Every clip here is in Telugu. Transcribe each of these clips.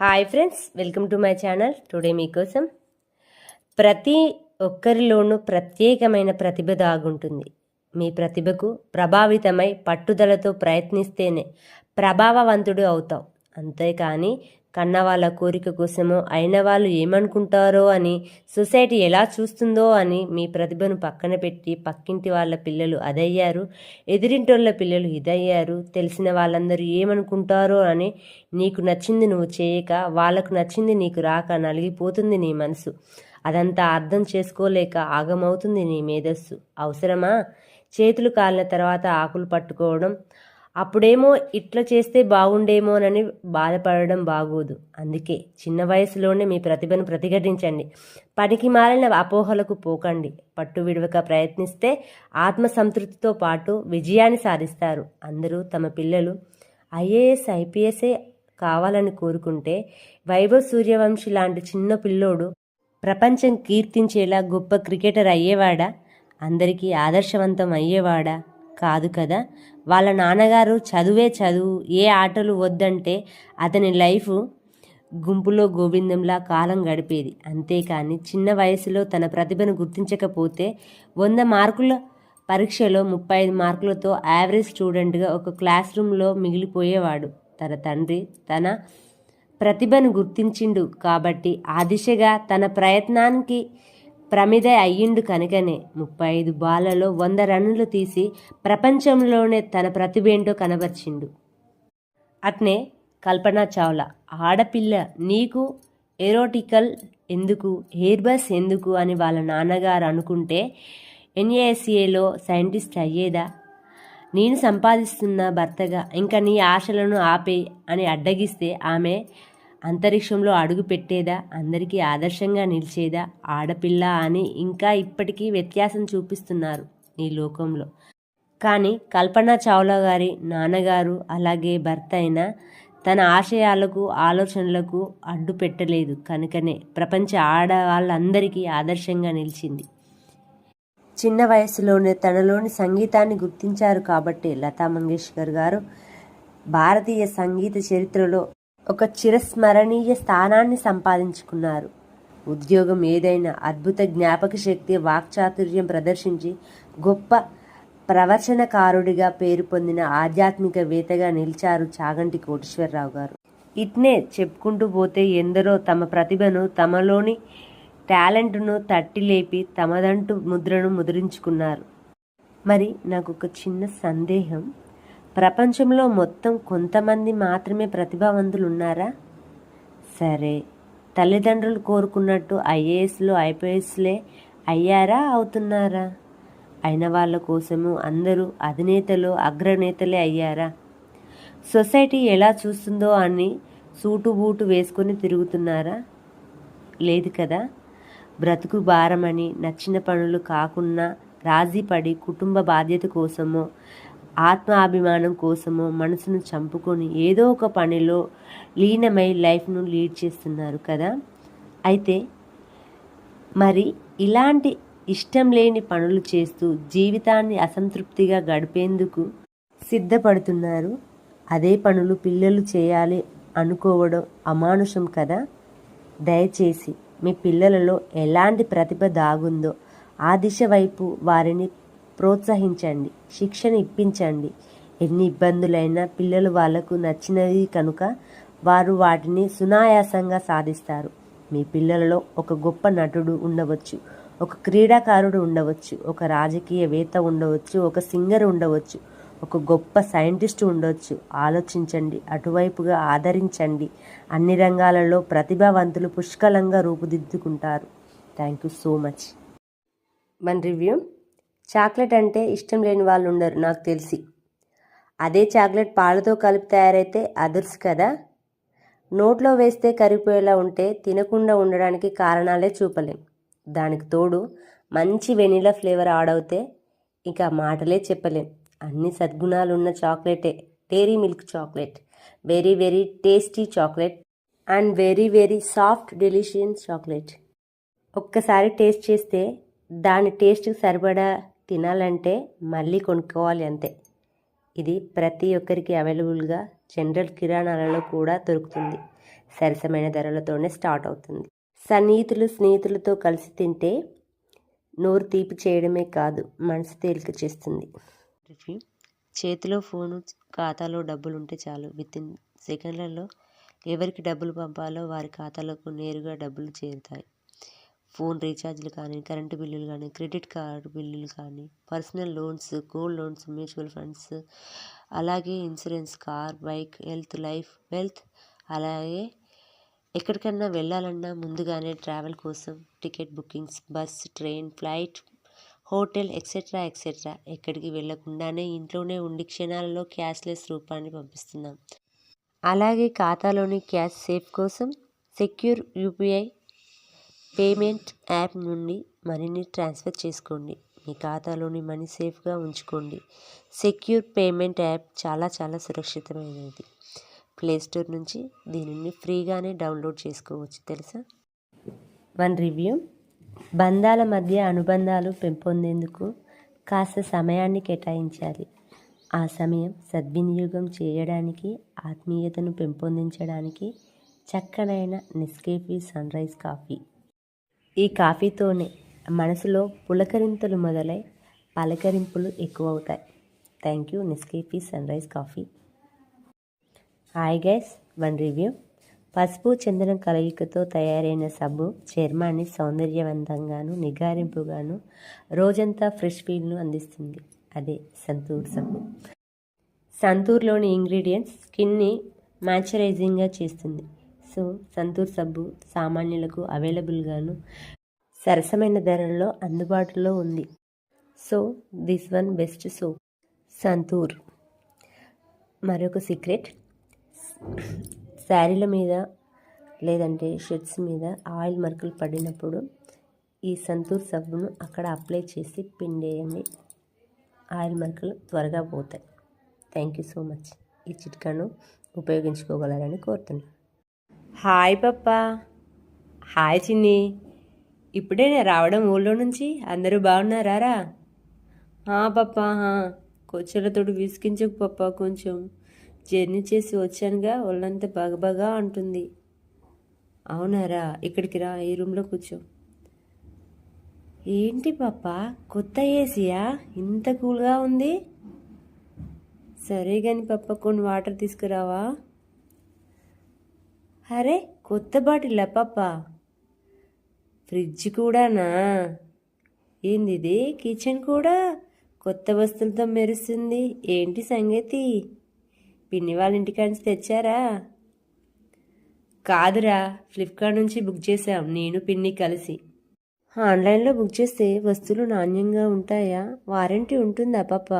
Hi friends welcome to my channel today మీకోసం ప్రతి ఒక్కరిలోనూ ప్రత్యేకమైన ప్రతిభ దాగుంటుంది. మీ ప్రతిభకు ప్రభావితమై పట్టుదలతో ప్రయత్నిస్తేనే ప్రభావవంతుడు అవుతావు. అంతేకాని కన్న వాళ్ళ కోరిక కోసమో అయిన వాళ్ళు ఏమనుకుంటారో అని సొసైటీ ఎలా చూస్తుందో అని మీ ప్రతిభను పక్కన పెట్టి పక్కింటి వాళ్ళ పిల్లలు అదయ్యారు. ఎదిరింటోళ్ళ పిల్లలు ఇదయ్యారు. తెలిసిన వాళ్ళందరూ ఏమనుకుంటారో అని నీకు నచ్చింది నువ్వు చేయక వాళ్ళకు నచ్చింది నీకు రాక నలిగిపోతుంది నీ మనసు. అదంతా అర్థం చేసుకోలేక ఆగమవుతుంది నీ మేధస్సు. అవసరమా? చేతులు కాలిన తర్వాత ఆకులు పట్టుకోవడం అప్పుడేమో ఇట్లా చేస్తే బాగుండేమోనని బాధపడడం బాగోదు. అందుకే చిన్న వయసులోనే మీ ప్రతిభను ప్రతిఘటించండి. పనికి మారిన అపోహలకు పోకండి. పట్టు విడవక ప్రయత్నిస్తే ఆత్మసంతృప్తితో పాటు విజయాన్ని సాధిస్తారు. అందరూ తమ పిల్లలు ఐఏఎస్ ఐపీఎస్ఏ కావాలని కోరుకుంటే వైభవ్ సూర్యవంశి లాంటి చిన్న పిల్లోడు ప్రపంచం కీర్తించేలా గొప్ప క్రికెటర్ అయ్యేవాడా? అందరికీ ఆదర్శవంతం అయ్యేవాడా? కాదు కదా. వాళ్ళ నాన్నగారు చదువే చదువు ఏ ఆటలు వద్దంటే అతని లైఫ్ గుంపులో గోవిందంలా కాలం గడిపేది. అంతేకాని చిన్న వయసులో తన ప్రతిభను గుర్తించకపోతే వంద మార్కుల పరీక్షలో ముప్పై ఐదు మార్కులతో యావరేజ్ స్టూడెంట్గా ఒక క్లాస్ రూమ్లో మిగిలిపోయేవాడు. తన తండ్రి తన ప్రతిభను గుర్తించిండు కాబట్టి ఆ దిశగా తన ప్రయత్నానికి ప్రమిద అయ్యిండు కనుకనే ముప్పై ఐదు బాలలో వంద రన్నులు తీసి ప్రపంచంలోనే తన ప్రతిభేంటో కనబర్చిండు. అట్నే కల్పన చావ్లా ఆడపిల్ల నీకు ఎరోటికల్ ఎందుకు హెయిర్ బస్ ఎందుకు అని వాళ్ళ నాన్నగారు అనుకుంటే ఎన్ఏఎస్ఏలో సైంటిస్ట్ అయ్యేదా? నేను సంపాదిస్తున్న భర్తగా ఇంకా నీ ఆశలను ఆపే అని అడ్డగిస్తే ఆమె అంతరిక్షంలో అడుగు పెట్టేదా? అందరికీ ఆదర్శంగా నిలిచేదా? ఆడపిల్ల అని ఇంకా ఇప్పటికీ వ్యత్యాసం చూపిస్తున్నారు ఈ లోకంలో. కానీ కల్పన చావ్లా గారి నాన్నగారు అలాగే భర్త అయిన తన ఆశయాలకు ఆలోచనలకు అడ్డు పెట్టలేదు కనుకనే ప్రపంచ ఆడవాళ్ళందరికీ ఆదర్శంగా నిలిచింది. చిన్న వయసులోనే తనలోని సంగీతాన్ని గుర్తించారు కాబట్టి లతా మంగేష్కర్ గారు భారతీయ సంగీత చరిత్రలో ఒక చిరస్మరణీయ స్థానాన్ని సంపాదించుకున్నారు. ఉద్యోగం ఏదైనా అద్భుత జ్ఞాపక శక్తి వాక్చాతుర్యం ప్రదర్శించి గొప్ప ప్రవచనకారుడిగా పేరు పొందిన ఆధ్యాత్మికవేత్తగా నిలిచారు చాగంటి కోటేశ్వరరావు గారు. ఇట్నే చెప్పుకుంటూ పోతే ఎందరో తమ ప్రతిభను తమలోని టాలెంట్ను తట్టిలేపి తమదంటూ ముద్రను ముద్రించుకున్నారు. మరి నాకు ఒక చిన్న సందేహం. ప్రపంచంలో మొత్తం కొంతమంది మాత్రమే ప్రతిభావంతులు ఉన్నారా సరే తల్లిదండ్రులు కోరుకున్నట్టు ఐఏఎస్లు ఐపీఎస్లే అయ్యారా అవుతున్నారా? అయిన వాళ్ళ కోసము అందరూ అధినేతలు అగ్రనేతలే అయ్యారా? సొసైటీ ఎలా చూస్తుందో అని సూటు బూటు వేసుకొని తిరుగుతున్నారా? లేదు కదా? బ్రతుకు భారమని నచ్చిన పనులు కాకుండా రాజీపడి కుటుంబ బాధ్యత కోసమో ఆత్మాభిమానం కోసమో మనసును చంపుకొని ఏదో ఒక పనిలో లీనమై లైఫ్ను లీడ్ చేస్తున్నారు కదా? అయితే మరి ఇలాంటి ఇష్టం లేని పనులు చేస్తూ జీవితాన్ని అసంతృప్తిగా గడిపేందుకు సిద్ధపడుతున్నారు. అదే పనులు పిల్లలు చేయాలి అనుకోవడం అమానుషం కదా? దయచేసి మీ పిల్లలలో ఎలాంటి ప్రతిభ దాగుందో ఆ దిశ వైపు వారిని ప్రోత్సహించండి శిక్షణ ఇప్పించండి. ఎన్ని ఇబ్బందులైనా పిల్లలు వాళ్ళకు నచ్చినవి కనుక వారు వాటిని సునాయాసంగా సాధిస్తారు. మీ పిల్లలలో ఒక గొప్ప నటుడు ఉండవచ్చు ఒక క్రీడాకారుడు ఉండవచ్చు ఒక రాజకీయవేత్త ఉండవచ్చు ఒక సింగర్ ఉండవచ్చు ఒక గొప్ప సైంటిస్ట్ ఉండవచ్చు. ఆలోచించండి అటువైపుగా ఆదరించండి. అన్ని రంగాలలో ప్రతిభావంతులు పుష్కలంగా రూపుదిద్దుకుంటారు. Thank you so much. మన రివ్యూ చాక్లెట్ అంటే ఇష్టం లేని వాళ్ళు ఉండరు నాకు తెలిసి. అదే చాక్లెట్ పాలతో కలిపి తయారైతే అదుర్స్ కదా? నోట్లో వేస్తే కరిగిపోయేలా ఉంటే తినకుండా ఉండడానికి కారణాలే చూపలేం. దానికి తోడు మంచి వెనీలా ఫ్లేవర్ ఆడవుతే ఇక మాటలే చెప్పలేం. అన్ని సద్గుణాలున్న చాక్లెటే. Dairy milk chocolate. Very very tasty chocolate and very very soft delicious chocolate. ఒక్కసారి టేస్ట్ చేస్తే దాని టేస్ట్కి సరిపడా తినాలంటే మళ్ళీ కొనుక్కోవాలి అంతే. ఇది ప్రతి ఒక్కరికి అవైలబుల్గా జనరల్ కిరాణాలలో కూడా దొరుకుతుంది. సరసమైన ధరలతోనే స్టార్ట్ అవుతుంది. సన్నిహితులు స్నేహితులతో కలిసి తింటే నోరు తీపి చేయడమే కాదు మనసు తేలిక చేస్తుంది. చేతిలో ఫోను ఖాతాలో డబ్బులు ఉంటే చాలు. విత్ ఇన్ సెకండ్లలో ఎవరికి డబ్బులు పంపాలో వారి ఖాతాలకు నేరుగా డబ్బులు చేరుతాయి. ఫోన్ రీఛార్జ్లు కానీ కరెంటు బిల్లులు కానీ క్రెడిట్ కార్డు బిల్లులు కానీ personal loans gold loans mutual funds అలాగే insurance car bike health life wealth అలాగే ఎక్కడికన్నా వెళ్ళాలన్నా ముందుగానే ట్రావెల్ కోసం ticket bookings bus train flight hotel et cetera et cetera ఎక్కడికి వెళ్ళకుండానే ఇంట్లోనే ఉండి క్షణాలలో క్యాష్లెస్ రూపాన్ని పంపిస్తున్నాం. అలాగే ఖాతాలోని క్యాష్ సేఫ్ కోసం సెక్యూర్ యూపీఐ పేమెంట్ యాప్ నుండి మనీని ట్రాన్స్ఫర్ చేసుకోండి. మీ ఖాతాలోని మనీ సేఫ్గా ఉంచుకోండి. సెక్యూర్ పేమెంట్ యాప్ చాలా చాలా సురక్షితమైనది. ప్లేస్టోర్ నుంచి దీనిని ఫ్రీగానే డౌన్లోడ్ చేసుకోవచ్చు. తెలుసా? One review. బంధాల మధ్య అనుబంధాలు పెంపొందేందుకు కాస్త సమయాన్ని కేటాయించాలి. ఆ సమయం సద్వినియోగం చేయడానికి ఆత్మీయతను పెంపొందించడానికి చక్కనైన నెస్కేఫీ సన్రైజ్ కాఫీ. ఈ కాఫీతోనే మనసులో పులకరింతలు మొదలై పలకరింపులు ఎక్కువ అవుతాయి thank you. Nescafe sunrise coffee. Hi guys. One review. పసుపు చందనం కలయికతో తయారైన సబ్బు చర్మాన్ని సౌందర్యవంతంగాను నిగారింపుగాను రోజంతా ఫ్రెష్ ఫీల్ను అందిస్తుంది. అదే సంతూర్ సబ్బు. సంతూర్లోని ఇంగ్రీడియంట్స్ స్కిన్ని మ్యాచరైజింగ్గా చేస్తుంది. సో సంతూర్ సబ్బు సామాన్యులకు అవైలబుల్గాను సరసమైన ధరల్లో అందుబాటులో ఉంది. So this one best soap. Santoor. మరొక సీక్రెట్. శారీల మీద లేదంటే షర్ట్స్ మీద ఆయిల్ మరకలు పడినప్పుడు ఈ సంతూర్ సబ్బును అక్కడ అప్లై చేసి పిండేయండి ఆయిల్ మరకలు త్వరగా పోతాయి. Thank you so much. ఈ చిట్కాను ఉపయోగించుకోగలరని కోరుతున్నాను. హాయ్ పప్పా. హాయ్ చిన్ని. ఇప్పుడే నేను రావడం ఊళ్ళో నుంచి అందరూ బాగున్నారా పప్పా కొచ్చలతోడు విసికించకు పప్ప కొంచెం. జర్నీ చేసి వచ్చానుగా ఒళ్ళంతా బగబగా అంటుంది. అవునారా ఇక్కడికి రా ఈ రూమ్లో కూర్చో. ఏంటి పాప కొత్త ఏసీయా? ఇంత కూల్గా ఉంది. సరే కానీ పప్ప కొన్ని వాటర్ తీసుకురావా? అరే కొత్త బాటిల్ పాప? ఫ్రిడ్జ్ కూడానా? ఏందిది కిచెన్ కూడా? కొత్త వస్తువులతో మెరుస్తుంది. ఏంటి సంగతి? పిన్ని వాళ్ళ ఇంటికాంచి తెచ్చారా? కాదురా ఫ్లిప్కార్ట్ నుంచి బుక్ చేసాం నేను పిన్ని కలిసి. ఆన్లైన్లో బుక్ చేస్తే వస్తువులు నాణ్యంగా ఉంటాయా? వారంటీ ఉంటుందా పాప?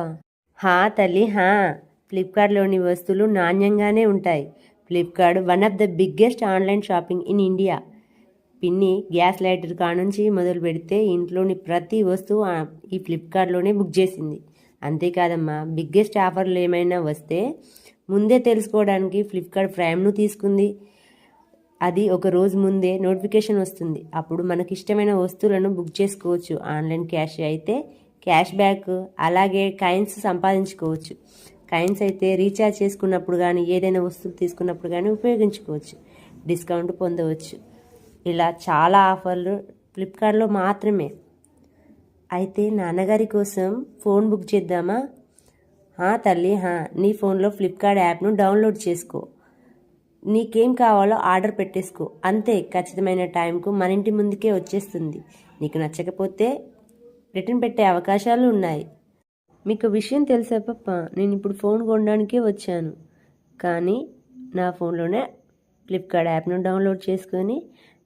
హా తల్లి హా. ఫ్లిప్కార్ట్లోని వస్తువులు నాణ్యంగానే ఉంటాయి. Flipkart one of the biggest online shopping in India పిన్ని గ్యాస్ లైటర్ కానుంచి మొదలు పెడితే ఇంట్లోని ప్రతి వస్తువు ఈ ఫ్లిప్కార్ట్లోనే బుక్ చేసింది. అంతేకాదమ్మా బిగ్గెస్ట్ ఆఫర్లు ఏమైనా వస్తే ముందే తెలుసుకోవడానికి ఫ్లిప్కార్ట్ ప్రైమ్ను తీసుకుంది. అది ఒక రోజు ముందే నోటిఫికేషన్ వస్తుంది. అప్పుడు మనకి ఇష్టమైన వస్తువులను బుక్ చేసుకోవచ్చు. ఆన్లైన్ క్యాష్ అయితే క్యాష్ బ్యాక్ అలాగే కాయిన్స్ సంపాదించుకోవచ్చు. కాయిన్స్ అయితే రీఛార్జ్ చేసుకున్నప్పుడు కానీ ఏదైనా వస్తువులు తీసుకున్నప్పుడు కానీ ఉపయోగించుకోవచ్చు. డిస్కౌంట్ పొందవచ్చు. ఇలా చాలా ఆఫర్లు ఫ్లిప్కార్ట్లో మాత్రమే. అయితే నాన్నగారి కోసం ఫోన్ బుక్ చేద్దామా? తల్లి నీ ఫోన్లో ఫ్లిప్కార్ట్ యాప్ను డౌన్లోడ్ చేసుకో. నీకేం కావాలో ఆర్డర్ పెట్టేసుకో. అంతే ఖచ్చితమైన టైంకు మన ఇంటి ముందుకే వచ్చేస్తుంది. నీకు నచ్చకపోతే రిటర్న్ పెట్టే అవకాశాలు ఉన్నాయి. మీకు విషయం తెలుసా పప్ప నేను ఇప్పుడు ఫోన్ కొనడానికే వచ్చాను. కానీ నా ఫోన్లోనే ఫ్లిప్కార్ట్ యాప్ను డౌన్లోడ్ చేసుకొని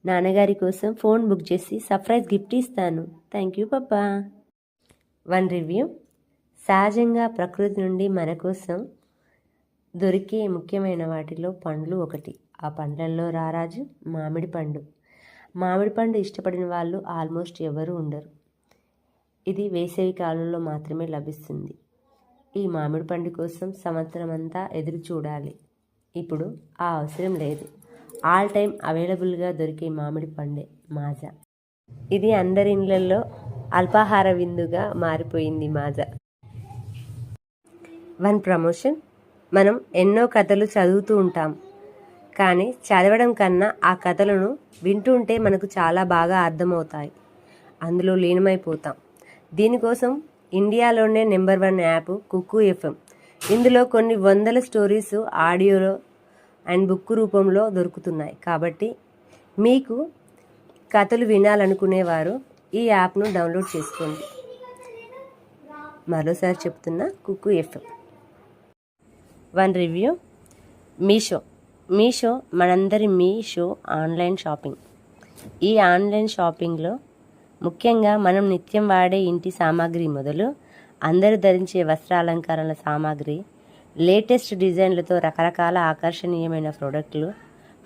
నాన్నగారి కోసం ఫోన్ బుక్ చేసి సర్ప్రైజ్ గిఫ్ట్ ఇస్తాను. థ్యాంక్ యూ పప్ప వన్ రివ్యూ. సహజంగా ప్రకృతి నుండి మన కోసం దొరికే ముఖ్యమైన వాటిలో పండ్లు ఒకటి. ఆ పండ్లల్లో రారాజు మామిడి పండు. మామిడి పండు ఇష్టపడిన వాళ్ళు ఆల్మోస్ట్ ఎవరు ఉండరు. ఇది వేసవి కాలంలో మాత్రమే లభిస్తుంది. ఈ మామిడి పండు కోసం సంవత్సరం అంతా ఎదురు చూడాలి. ఇప్పుడు ఆ అవసరం లేదు. ఆల్ టైం అవైలబుల్గా దొరికే మామిడి పండే మాజా. ఇది అందరి ఇళ్ళల్లో అల్పాహార విందుగా మారిపోయింది మాజా. One promotion. మనం ఎన్నో కథలు చదువుతూ ఉంటాం. కానీ చదవడం కన్నా ఆ కథలను వింటుంటే మనకు చాలా బాగా అర్థమవుతాయి. అందులో లీనమైపోతాం. దీనికోసం ఇండియాలోనే number one app Kuku FM. ఇందులో కొన్ని వందల స్టోరీస్ ఆడియోలో అండ్ బుక్ రూపంలో దొరుకుతున్నాయి. కాబట్టి మీకు కథలు వినాలనుకునేవారు ఈ యాప్ను డౌన్లోడ్ చేసుకోండి. మరోసారి చెప్తున్నా Kuku FM. One review. Meesho. Meesho మనందరి మీషో ఆన్లైన్ షాపింగ్. ఈ ఆన్లైన్ షాపింగ్లో ముఖ్యంగా మనం నిత్యం వాడే ఇంటి సామాగ్రి మొదలు అందరూ ధరించే వస్త్రాలంకరణల సామాగ్రి లేటెస్ట్ డిజైన్లతో రకరకాల ఆకర్షణీయమైన ప్రోడక్ట్లు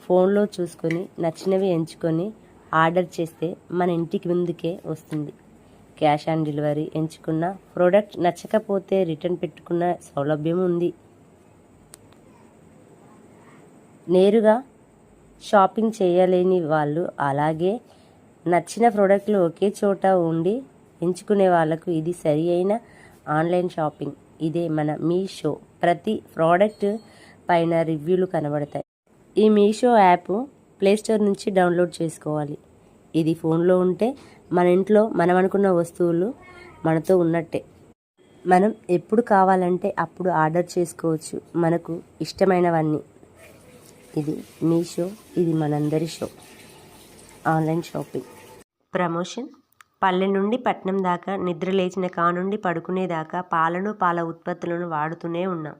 ఫోన్లో చూసుకొని నచ్చినవి ఎంచుకొని ఆర్డర్ చేస్తే మన ఇంటికి ముందుకే వస్తుంది. క్యాష్ ఆన్ డెలివరీ ఎంచుకున్న ప్రోడక్ట్ నచ్చకపోతే రిటర్న్ పెట్టుకున్న సౌలభ్యం ఉంది. నేరుగా షాపింగ్ చేయలేని వాళ్ళు అలాగే నచ్చిన ప్రోడక్ట్లు ఒకే చోట ఉండి ఎంచుకునే వాళ్ళకు ఇది సరి అయిన ఆన్లైన్ షాపింగ్. ఇదే మన మీషో. ప్రతి ప్రోడక్ట్ పైన రివ్యూలు కనబడతాయి. ఈ మీషో యాప్ ప్లేస్టోర్ నుంచి డౌన్లోడ్ చేసుకోవాలి. ఇది ఫోన్లో ఉంటే మన ఇంట్లో మనం అనుకున్న వస్తువులు మనతో ఉన్నట్టే. మనం ఎప్పుడు కావాలంటే అప్పుడు ఆర్డర్ చేసుకోవచ్చు. మనకు ఇష్టమైనవన్నీ. ఇది మీషో. ఇది మనందరి షో. Online shopping. ప్రమోషన్. పల్లె నుండి పట్నం దాకా నిద్ర లేచిన కానుండి పడుకునేదాకా పాలను పాల ఉత్పత్తులను వాడుతూనే ఉన్నాం.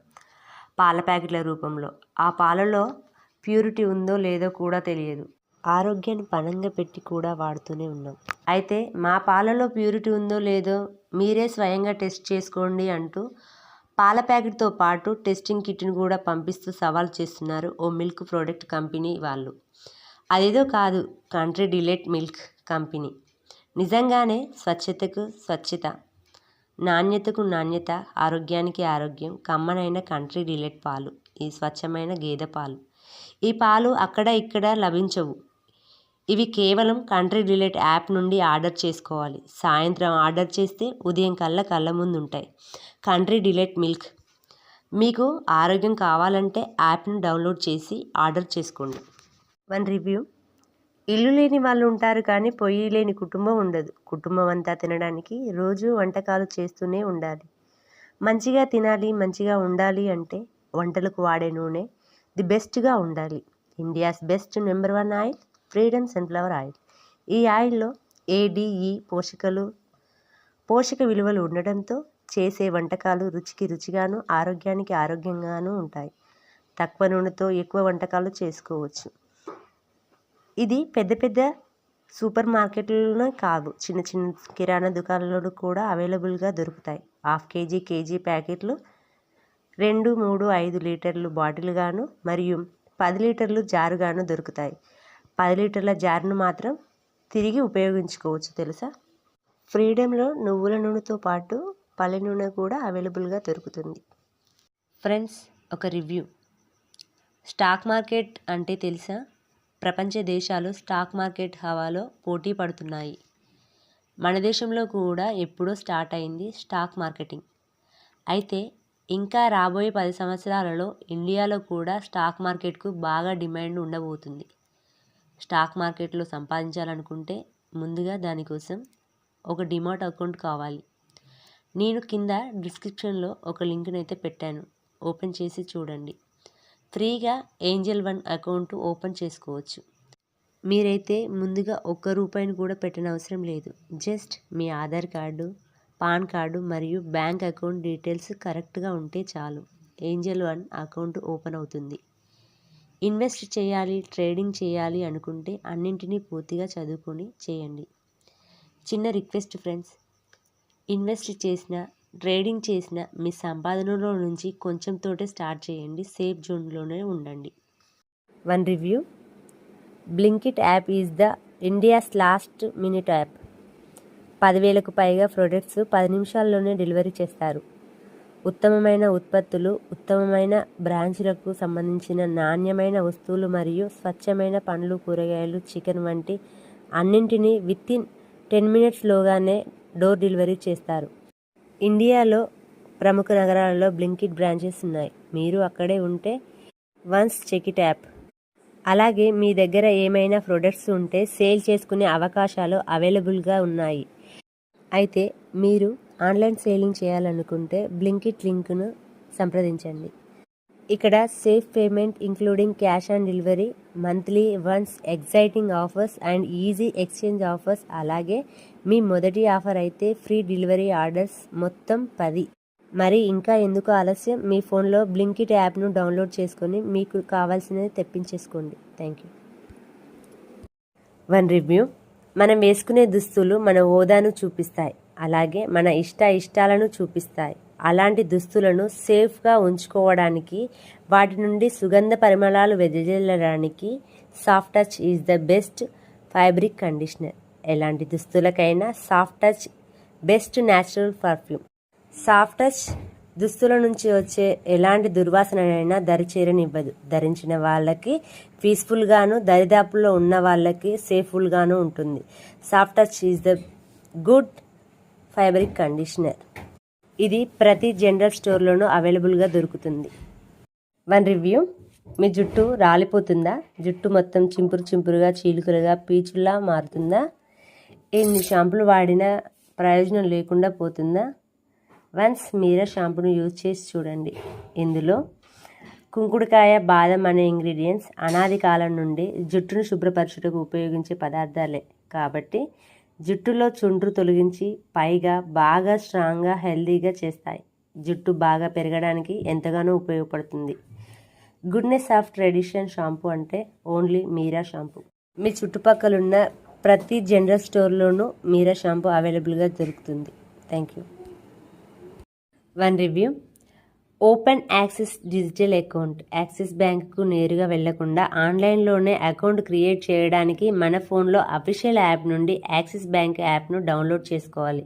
పాల ప్యాకెట్ల రూపంలో. ఆ పాలలో ప్యూరిటీ ఉందో లేదో కూడా తెలియదు. ఆరోగ్యాన్ని పణంగా పెట్టి కూడా వాడుతూనే ఉన్నాం. అయితే మా పాలలో ప్యూరిటీ ఉందో లేదో మీరే స్వయంగా టెస్ట్ చేసుకోండి అంటూ పాల ప్యాకెట్తో పాటు టెస్టింగ్ కిట్ను కూడా పంపిస్తూ సవాల్ చేస్తున్నారు ఓ మిల్క్ ప్రోడక్ట్ కంపెనీ వాళ్ళు. అదేదో కాదు కంట్రీ డిలైట్ మిల్క్. కంపెనీ నిజంగానే స్వచ్ఛతకు స్వచ్ఛత నాణ్యతకు నాణ్యత ఆరోగ్యానికి ఆరోగ్యం కమ్మనైన కంట్రీ డిలైట్ పాలు ఈ స్వచ్ఛమైన గేదె పాలు. ఈ పాలు అక్కడ ఇక్కడ లభించవు. ఇవి కేవలం కంట్రీ డిలైట్ యాప్ నుండి ఆర్డర్ చేసుకోవాలి. సాయంత్రం ఆర్డర్ చేస్తే ఉదయం కల్లా కళ్ళ ముందు ఉంటాయి. Country delight milk. మీకు ఆరోగ్యం కావాలంటే యాప్ను డౌన్లోడ్ చేసి ఆర్డర్ చేసుకోండి. One review. ఇల్లు లేని వాళ్ళు ఉంటారు కానీ పొయ్యి లేని కుటుంబం ఉండదు. కుటుంబం అంతా తినడానికి రోజు వంటకాలు చేస్తూనే ఉండాలి. మంచిగా తినాలి మంచిగా ఉండాలి అంటే వంటలకు వాడే నూనె ది బెస్ట్గా ఉండాలి. India's best number one oil freedom sunflower oil. ఈ ఆయిల్లో ఏడిఈ పోషకలు పోషక విలువలు ఉండడంతో చేసే వంటకాలు రుచికి రుచిగాను ఆరోగ్యానికి ఆరోగ్యంగాను ఉంటాయి. తక్కువ నూనెతో ఎక్కువ వంటకాలు చేసుకోవచ్చు. ఇది పెద్ద పెద్ద సూపర్ మార్కెట్లలోనే కాదు. చిన్న చిన్న కిరాణా దుకాణాలలో కూడా అవైలబుల్గా దొరుకుతాయి. హాఫ్ కేజీ కేజీ ప్యాకెట్లు రెండు మూడు ఐదు లీటర్లు బాటిల్గాను మరియు పది లీటర్లు జారుగాను దొరుకుతాయి. పది లీటర్ల జారును మాత్రం తిరిగి ఉపయోగించుకోవచ్చు తెలుసా? ఫ్రీడంలో నువ్వుల నూనెతో పాటు పల్లె నూనె కూడా అవైలబుల్గా దొరుకుతుంది. ఫ్రెండ్స్ ఒక రివ్యూ. స్టాక్ మార్కెట్ అంటే తెలుసా? ప్రపంచ దేశాలు స్టాక్ మార్కెట్ హవాలో పోటీ పడుతున్నాయి. మన దేశంలో కూడా ఎప్పుడో స్టార్ట్ అయింది స్టాక్ మార్కెటింగ్. అయితే ఇంకా రాబోయే పది సంవత్సరాలలో ఇండియాలో కూడా స్టాక్ మార్కెట్కు బాగా డిమాండ్ ఉండబోతుంది. స్టాక్ మార్కెట్లో సంపాదించాలనుకుంటే ముందుగా దానికోసం ఒక డిమాట్ అకౌంట్ కావాలి. నేను కింద డిస్క్రిప్షన్లో ఒక లింక్ని అయితే పెట్టాను. ఓపెన్ చేసి చూడండి. ఫ్రీగా ఏంజల్ వన్ అకౌంట్ ఓపెన్ చేసుకోవచ్చు. మీరైతే ముందుగా ఒక్క రూపాయిని కూడా పెట్టిన అవసరం లేదు. జస్ట్ మీ ఆధార్ కార్డు పాన్ కార్డు మరియు బ్యాంక్ అకౌంట్ డీటెయిల్స్ కరెక్ట్గా ఉంటే చాలు. ఏంజల్ వన్ అకౌంట్ ఓపెన్ అవుతుంది. ఇన్వెస్ట్ చేయాలి ట్రేడింగ్ చేయాలి అనుకుంటే అన్నింటినీ పూర్తిగా చదువుకొని చేయండి. చిన్న రిక్వెస్ట్ ఫ్రెండ్స్ ఇన్వెస్ట్ చేసిన ట్రేడింగ్ చేసిన మీ సంపాదనలో నుంచి కొంచెం తోటే స్టార్ట్ చేయండి. సేఫ్ జోన్లోనే ఉండండి. One review. Blinkit app is the India's last minute app. పదివేలకు పైగా ప్రొడక్ట్స్ పది నిమిషాల్లోనే డెలివరీ చేస్తారు. ఉత్తమమైన ఉత్పత్తులు ఉత్తమమైన బ్రాంచ్లకు సంబంధించిన నాణ్యమైన వస్తువులు మరియు స్వచ్ఛమైన పండ్లు కూరగాయలు చికెన్ వంటి అన్నింటినీ విత్ ఇన్ టెన్ మినిట్స్లోగానే డోర్ డెలివరీ చేస్తారు. ఇండియాలో ప్రముఖ నగరాలలో బ్లింకిట్ బ్రాంచెస్ ఉన్నాయి. మీరు అక్కడే ఉంటే వన్స్ చెక్ ఇట్ యాప్ అలాగే మీ దగ్గర ఏమైనా ప్రొడక్ట్స్ ఉంటే సేల్ చేసుకునే అవకాశాలు అవైలబుల్గా ఉన్నాయి. అయితే మీరు ఆన్లైన్ సేలింగ్ చేయాలనుకుంటే బ్లింకిట్ లింక్ను సంప్రదించండి. ఇక్కడ safe payment including cash on delivery monthly once exciting offers and easy exchange offers అలాగే మీ మొదటి ఆఫర్ అయితే ఫ్రీ డెలివరీ ఆర్డర్స్ మొత్తం పది. మరి ఇంకా ఎందుకు ఆలస్యం? మీ ఫోన్లో బ్లింకిట్ యాప్ను డౌన్లోడ్ చేసుకొని మీకు కావాల్సినది తెప్పించేసుకోండి. Thank you. One review. మనం వేసుకునే దుస్తులు మన హోదాను చూపిస్తాయి. అలాగే మన ఇష్ట ఇష్టాలను చూపిస్తాయి. అలాంటి దుస్తులను సేఫ్గా ఉంచుకోవడానికి వాటి నుండి సుగంధ పరిమళాలు వెదజల్లడానికి soft touch is the best fabric conditioner. ఎలాంటి దుస్తులకైనా soft touch best natural perfume. Soft touch దుస్తుల నుంచి వచ్చే ఎలాంటి దుర్వాసనైనా దరిచేరనివ్వదు ధరించిన వాళ్ళకి పీస్ఫుల్గాను దరిదాపుల్లో ఉన్న వాళ్ళకి సేఫ్ఫుల్గాను ఉంటుంది. Soft touch is the good fabric conditioner ఇది ప్రతి జనరల్ స్టోర్లోనూ అవైలబుల్గా దొరుకుతుంది. One review. మీ జుట్టు రాలిపోతుందా? జుట్టు మొత్తం చింపురు చింపురుగా చీలుకలుగా పీచులా మారుతుందా? ఎన్ని షాంపులు వాడినా ప్రయోజనం లేకుండా పోతుందా? వన్స్ మీరే షాంపూను యూజ్ చేసి చూడండి. ఇందులో కుంకుడుకాయ బాదం అనే ఇంగ్రీడియంట్స్ అనాది కాలం నుండి జుట్టును శుభ్రపరచుటకు ఉపయోగించే పదార్థాలే. కాబట్టి జుట్టులో చుండ్రు తొలగించి పైగా బాగా స్ట్రాంగ్గా హెల్దీగా చేస్తాయి. జుట్టు బాగా పెరగడానికి ఎంతగానో ఉపయోగపడుతుంది. గుడ్నెస్ ఆఫ్ ట్రెడిషన్ షాంపూ అంటే ఓన్లీ మీరా షాంపూ మీ చుట్టుపక్కలున్న ప్రతి జనరల్ స్టోర్లోనూ మీరా షాంపూ అవైలబుల్గా దొరుకుతుంది. Thank you. One review. Open Axis digital account. Axis బ్యాంకుకు నేరుగా వెళ్ళకుండా ఆన్లైన్లోనే అకౌంట్ క్రియేట్ చేయడానికి మన ఫోన్లో అఫీషియల్ యాప్ నుండి యాక్సిస్ బ్యాంక్ యాప్ను డౌన్లోడ్ చేసుకోవాలి.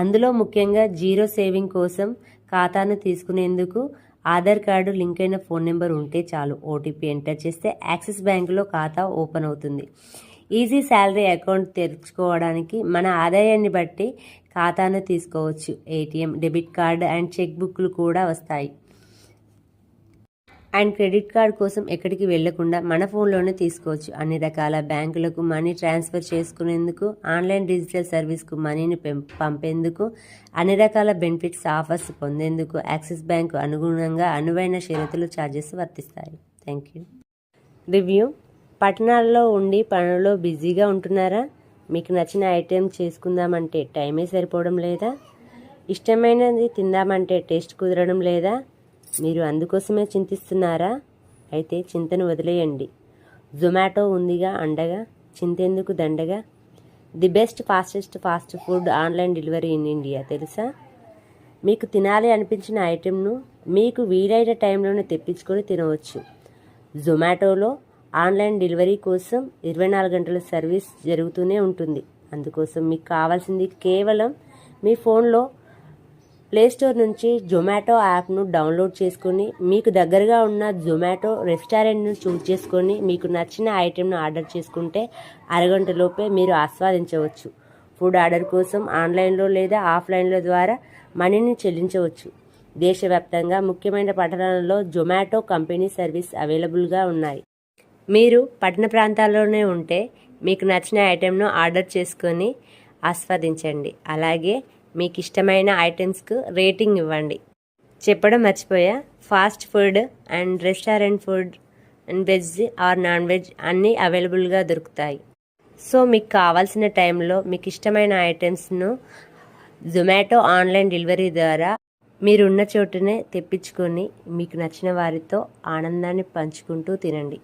అందులో ముఖ్యంగా జీరో సేవింగ్ కోసం ఖాతాను తీసుకునేందుకు ఆధార్ కార్డు లింక్ అయిన ఫోన్ నెంబర్ ఉంటే చాలు. ఓటీపీ ఎంటర్ చేస్తే యాక్సిస్ బ్యాంకులో ఖాతా ఓపెన్ అవుతుంది. ఈజీ శాలరీ అకౌంట్ తెరుచుకోవడానికి మన ఆదాయాన్ని బట్టి ఖాతాను తీసుకోవచ్చు. ATM debit card and cheque బుక్లు కూడా వస్తాయి. అండ్ క్రెడిట్ కార్డ్ కోసం ఎక్కడికి వెళ్ళకుండా మన ఫోన్లోనే తీసుకోవచ్చు. అన్ని రకాల బ్యాంకులకు మనీ ట్రాన్స్ఫర్ చేసుకునేందుకు ఆన్లైన్ డిజిటల్ సర్వీస్కు మనీని పంపేందుకు అన్ని రకాల బెనిఫిట్స్ ఆఫర్స్ పొందేందుకు యాక్సిస్ బ్యాంకు అనుగుణంగా అనువైన షరతులు ఛార్జెస్ వర్తిస్తాయి. Thank you review. పట్టణాల్లో ఉండి పనుల్లో బిజీగా ఉంటున్నారా? మీకు నచ్చిన ఐటెం చేసుకుందామంటే టైమే సరిపోవడం లేదా? ఇష్టమైనది తిందామంటే టేస్ట్ కుదరడం లేదా? మీరు అందుకోసమే చింతిస్తున్నారా? అయితే చింతను వదిలేయండి. జొమాటో ఉందిగా అండగా? చింతెందుకు దండగా? The best fastest fast food online delivery in India తెలుసా? మీకు తినాలి అనిపించిన ఐటెంను మీకు వీలైన టైంలోనే తెప్పించుకొని తినవచ్చు. జొమాటోలో ఆన్లైన్ డెలివరీ కోసం ఇరవై నాలుగు గంటల సర్వీస్ జరుగుతూనే ఉంటుంది. అందుకోసం మీకు కావాల్సింది కేవలం మీ ఫోన్లో ప్లేస్టోర్ నుంచి జొమాటో యాప్ను డౌన్లోడ్ చేసుకొని మీకు దగ్గరగా ఉన్న జొమాటో రెస్టారెంట్ను చూస్ చేసుకొని మీకు నచ్చిన ఐటెంను ఆర్డర్ చేసుకుంటే అరగంటలోపే మీరు ఆస్వాదించవచ్చు. ఫుడ్ ఆర్డర్ కోసం ఆన్లైన్లో లేదా ఆఫ్లైన్లో ద్వారా మనీని చెల్లించవచ్చు. దేశవ్యాప్తంగా ముఖ్యమైన పట్టణాలలో జొమాటో కంపెనీ సర్వీస్ అవైలబుల్గా ఉన్నాయి. మీరు పట్టణ ప్రాంతాల్లోనే ఉంటే మీకు నచ్చిన ఐటెంను ఆర్డర్ చేసుకొని ఆస్వాదించండి. అలాగే మీకు ఇష్టమైన ఐటమ్స్కు రేటింగ్ ఇవ్వండి. చెప్పడం మర్చిపోయా? Fast food and restaurant food and veg or non veg అన్నీ అవైలబుల్గా దొరుకుతాయి. సో మీకు కావాల్సిన టైంలో మీకు ఇష్టమైన ఐటమ్స్ను జొమాటో ఆన్లైన్ డెలివరీ ద్వారా మీరున్న చోటునే తెప్పించుకొని మీకు నచ్చిన వారితో ఆనందాన్ని పంచుకుంటూ తినండి.